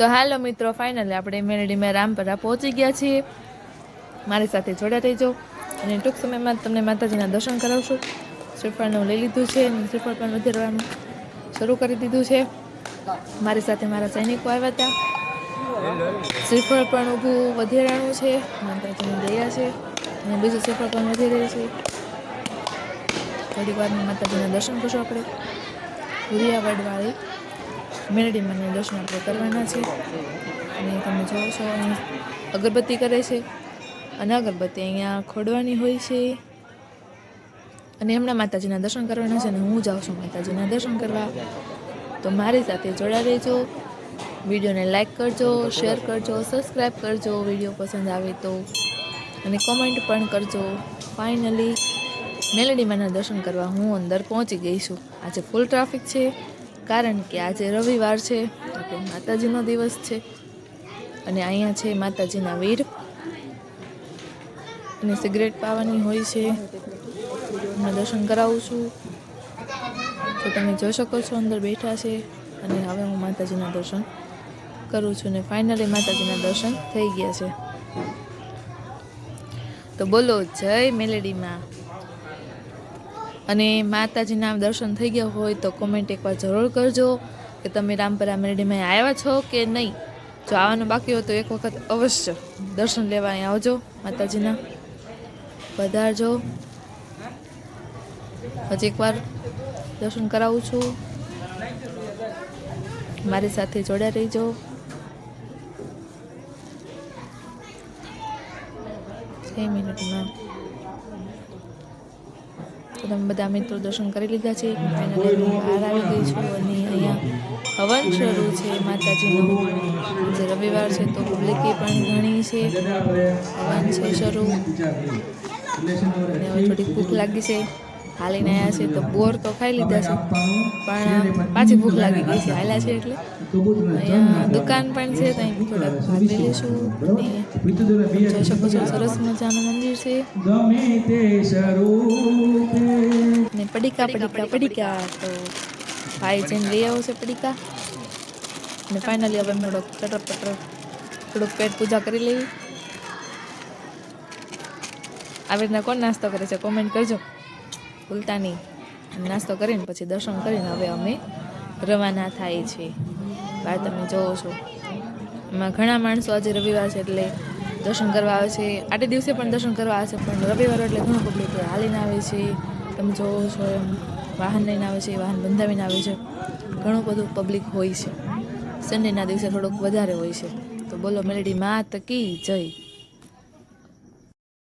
તો હાલો મિત્રો ફાઇનલી આપણે મેલેડીમાં રામપરા પહોંચી ગયા છીએ. મારી સાથે જોડા રહેજો. અને ટૂંક સમયમાં તમને માતાજીના દર્શન કરાવશું. શ્રીફળનું લઈ લીધું છે અને શ્રીફળ પણ વધારવાનું શરૂ કરી દીધું છે. મારી સાથે મારા સૈનિકો આવ્યા હતા. શ્રીફળ પણ ઊભું વધેરાણું છે. માતાજીની દયા છે. અને બીજું શ્રીફળ પણ વધી રહ્યું છે. થોડીક વારમાં માતાજીના દર્શન કરશું આપણે. ભૂરિયાવાડવાળી મેરડીમાંના દર્શન આપણે કરવાના છે. અને તમે જોવો છો અગરબત્તી કરે છે. અને અગરબત્તી અહીંયા ખોડવાની હોય છે. અને એમના માતાજીના દર્શન કરવાના છે અને હું જાઉં છું માતાજીના દર્શન કરવા. તો મારી સાથે જોડા રહેજો. વિડીયોને લાઇક કરજો, શેર કરજો સબસ્ક્રાઈબ કરજો વીડિયો પસંદ આવે તો. અને કોમેન્ટ પણ કરજો. ફાઇનલી મેલેડીમાંના દર્શન કરવા હું અંદર પહોંચી ગઈ છું. આજે ફૂલ ટ્રાફિક છે. કારણ કે આજે રવિવાર છે એટલે માતાજીનો દિવસ છે. અને અહીંયા છે માતાજીના વીર. અને સિગરેટ પાવાની હોય છે. હું દર્શન કરાવું છું. તો તમે જોઈ શકો છો અંદર બેઠા છે. અને હવે હું માતાજીના દર્શન કરું છું ને ફાઇનલી માતાજીના દર્શન થઈ ગયા છે. તો બોલો, જય મેલેડીમાં અને માતાજીના દર્શન થઈ ગયા હોય તો કોમેન્ટ એકવાર જરૂર કરજો કે તમે રામપરા મેરડીમાં આવ્યા છો કે નહીં. જો આવવાનું બાકી હોય તો એક વખત અવશ્ય દર્શન લેવા અહીં આવજો માતાજીના. પધારજો. હજી એકવાર દર્શન કરાવું છું. મારી સાથે જોડ્યા રહીજો. છ મિનિટમાં. તો બધા મિત્રો દર્શન કરી લીધા છે. ફાઇનલી બહાર આવી ગઈ છું અને અહીંયા હવન શરૂ છે માતાજીનું. જે રવિવાર છે તો પબ્લિકે પણ ઘણી છે. હવન છે શરૂ. અને હવે થોડીક ભૂખ લાગી છે. હાલીને આવ્યા છે તો બોર તો ખાઈ લીધા છે. પણ પાછી ભૂખ લાગી ગઈ છે. હાલ્યા છે. એટલે. અહીંયા દુકાન પણ છે તો અહીં થોડાક ભાગ લઈ લઈશું જોઈ શકો છો સરસ મજાનું મંદિર છે. ને પડીકા પડીકા પડીકા તો ભાઈ જેમ લઈ આવો છે પડીકા. ને ફાઇનલી હવે થોડોક કટર પટર થોડુંક પેટ પૂજા કરી લેવી આવી રીતના કોણ નાસ્તો કરે છે? કોમેન્ટ કરજો. ભૂલતા નાસ્તો કરીને પછી દર્શન કરીને હવે અમે રવાના થાય છે. બહાર તમે જોવો છો. એમાં ઘણા માણસો આજે રવિવાર છે એટલે દર્શન કરવા આવે છે. આટે દિવસે પણ દર્શન કરવા આવે છે, પણ રવિવાર એટલે ઘણું પબ્લિક હાલીને આવે છે. તમે જોવો છો એમ. વાહન લઈને આવે છે, વાહન બંધાવીને આવે છે. ઘણું બધું પબ્લિક હોય છે. સન્ડેના દિવસે થોડુંક વધારે હોય છે. તો બોલો, મેલેડી માત કી જય.